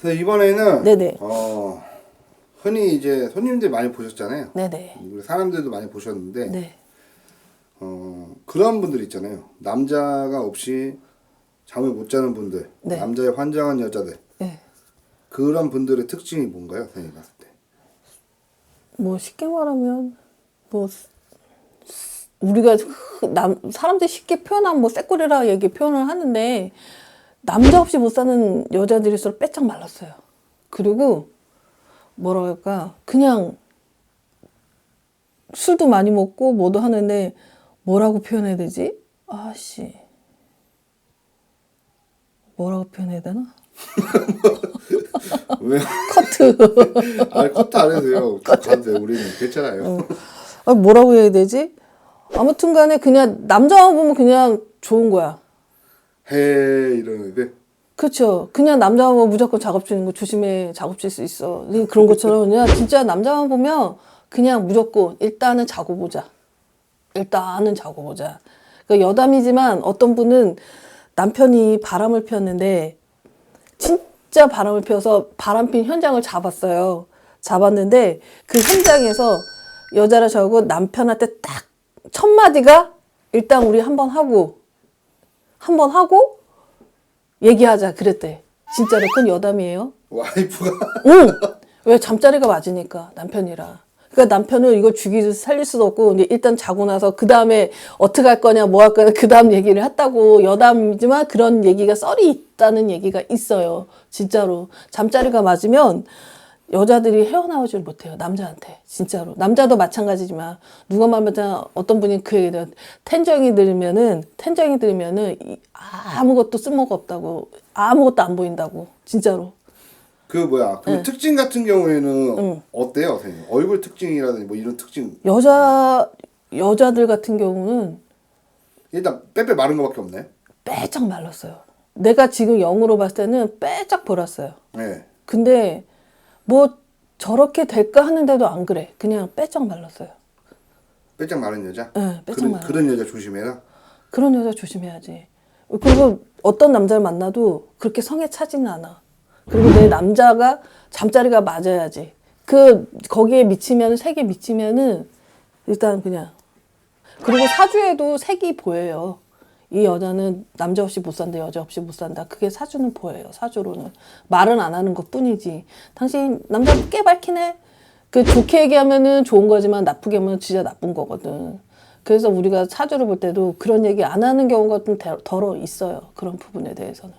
그래서 이번에는 네네. 어, 흔히 이제 손님들 많이 보셨잖아요. 네네. 우리 사람들도 많이 보셨는데 네. 어, 그런 분들 있잖아요. 남자가 없이 잠을 못 자는 분들, 네. 남자에 환장한 여자들 네. 그런 분들의 특징이 뭔가요, 선생님 봤을 때? 뭐 쉽게 말하면 뭐 우리가 남 사람들이 쉽게 표현하면 뭐 쎄꼬리라 얘기 표현을 하는데 남자 없이 못 사는 여자들일수록 빼짝 말랐어요. 그리고 뭐라 할까 그냥 술도 많이 먹고 뭐도 하는데 뭐라고 표현해야 되지? 아씨 뭐라고 표현해야 되나? 왜? 커트. 아, 커트 안 해도 돼요. 돼요. 우리는 괜찮아요. 아, 뭐라고 해야 되지? 아무튼 간에 그냥 남자만 보면 그냥 좋은 거야. 해 이러는데 그렇죠. 그냥 남자만 보면 무조건 작업주는 거 조심해. 작업줄 수 있어. 그런 것처럼 그냥 진짜 남자만 보면 그냥 무조건 일단은 자고 보자. 일단은 자고 보자. 그 여담이지만 어떤 분은 남편이 바람을 피웠는데 진짜 바람을 피워서 바람 핀 현장을 잡았어요. 잡았는데 그 현장에서 여자를 저고 남편한테 딱 첫 마디가 일단 우리 한번 하고 한번 하고 얘기하자 그랬대. 진짜로 그건 여담이에요. 와이프가 응. 왜 잠자리가 맞으니까 남편이라. 그러니까 남편은 이걸 죽이지 살릴 수도 없고 근데 일단 자고 나서 그 다음에 어떻게 할 거냐 뭐 할 거냐 그 다음 얘기를 했다고 여담이지만 그런 얘기가 썰이 있다는 얘기가 있어요. 진짜로 잠자리가 맞으면 여자들이 헤어나오질 못해요 남자한테 진짜로 남자도 마찬가지지만 누가 말하면 어떤 분이 그 얘기를 텐정이 들으면은 텐정이 들으면은 이- 아무것도 쓸모가 없다고 아무것도 안 보인다고 진짜로 그 뭐야 그 네. 특징 같은 경우에는 어때요, 선생님? 얼굴 특징이라든지 뭐 이런 특징 여자 여자들 같은 경우는 일단 빼빼 마른 거밖에 없네. 빼짝 말랐어요. 내가 지금 영으로 봤을 때는 빼짝 벌었어요. 네. 근데 뭐 저렇게 될까 하는데도 안 그래. 그냥 빼짝 말랐어요. 빼짝 마른 여자. 네, 빼짝 그런, 마른. 그런 여자 조심해라. 그런 여자 조심해야지. 그리고 어떤 남자를 만나도 그렇게 성에 차지는 않아. 그리고 내 남자가 잠자리가 맞아야지. 그 거기에 미치면 색에 미치면은 일단 그냥 그리고 사주에도 색이 보여요. 이 여자는 남자 없이 못 산다, 여자 없이 못 산다. 그게 사주는 보여요. 사주로는 말은 안 하는 것 뿐이지. 당신 남자 꽤 밝히네. 그 좋게 얘기하면은 좋은 거지만 나쁘게 하면 진짜 나쁜 거거든. 그래서 우리가 사주를 볼 때도 그런 얘기 안 하는 경우가 좀 덜어 있어요. 그런 부분에 대해서는.